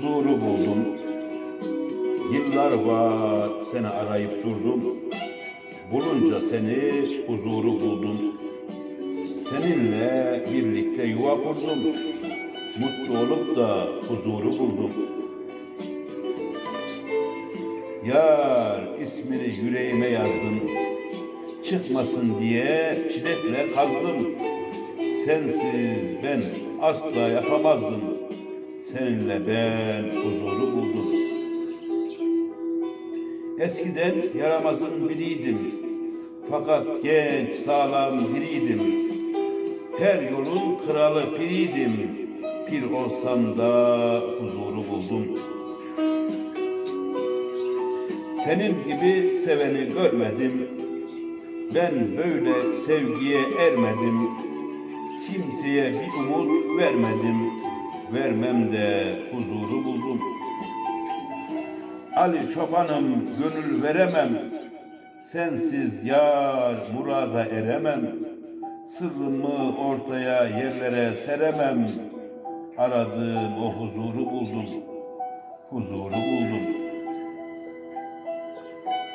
huzuru buldum. Yıllar var seni arayıp durdum. Bulunca seni huzuru buldum. Seninle birlikte yuva kurdum. Mutlu olup da huzuru buldum. Yar ismini yüreğime yazdım. Çıkmasın diye şiddetle kazdım. Sensiz ben asla yapamazdım. Seninle ben huzuru buldum. Eskiden yaramazın biriydim. Fakat genç, sağlam biriydim. Her yolun kralı piriydim. Pir olsam da huzuru buldum. Senin gibi seveni görmedim. Ben böyle sevgiye ermedim. Kimseye bir umut vermedim. Vermem de huzuru buldum. Ali çobanım gönül veremem. Sensiz yar murada eremem. Sırrımı ortaya yerlere seremem. Aradığım o huzuru buldum. Huzuru buldum.